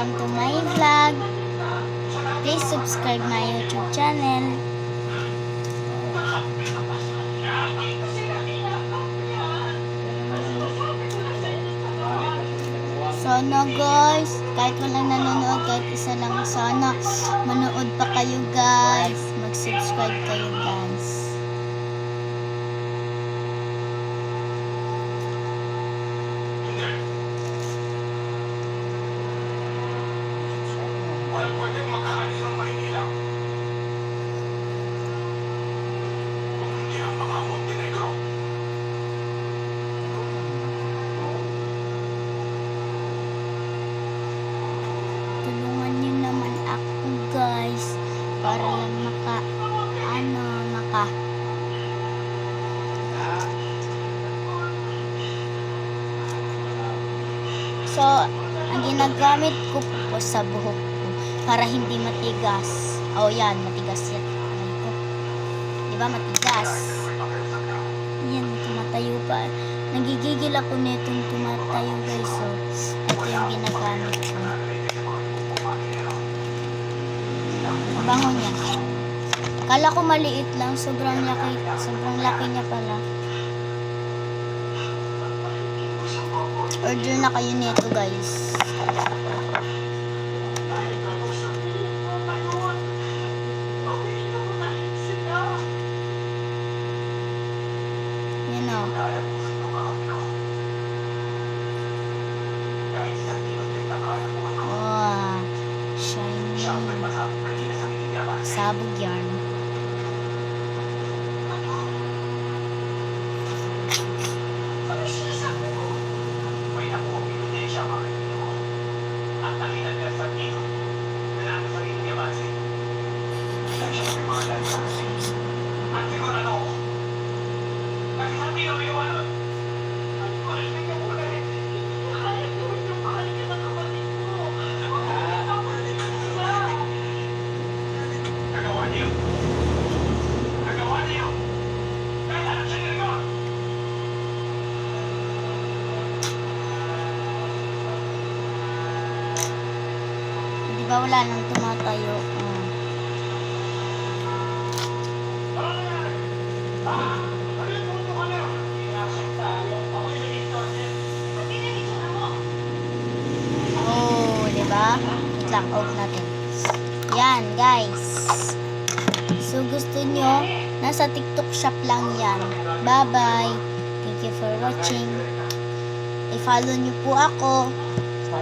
Welcome to my vlog. Please subscribe my YouTube channel. Sana guys, kahit walang nanonood, kahit isa lang sana, manood pa kayo guys. Mag-subscribe kayo guys. Walang pwedeng makaalis ng Maynila. Kung hindi ang mga Montenegro. Tulungan niyo naman ako guys. Para lang maka, ano, maka, So, ang ginagamit ko po sa buhok ko para hindi matigas. Oh, yan, matigas yan. Aray ko. Di ba matigas? Yan, tumatayo pa. Nagigigil ako nitong tumatayo guys. So, ito yung ginagamit ko. Ang Bango niya. Kala ko maliit lang, sobrang laki, sobrang laki niya pala. Order na kayo nito guys. Yan o. Wow. Shiny. Sabog yarn. Di ba wala nang tumatayo? Oh. Oh, di ba? Wait lang, off natin. Yan, guys. So, gusto nyo, nasa TikTok shop lang yan. Bye-bye. Thank you for watching. I-follow nyo po ako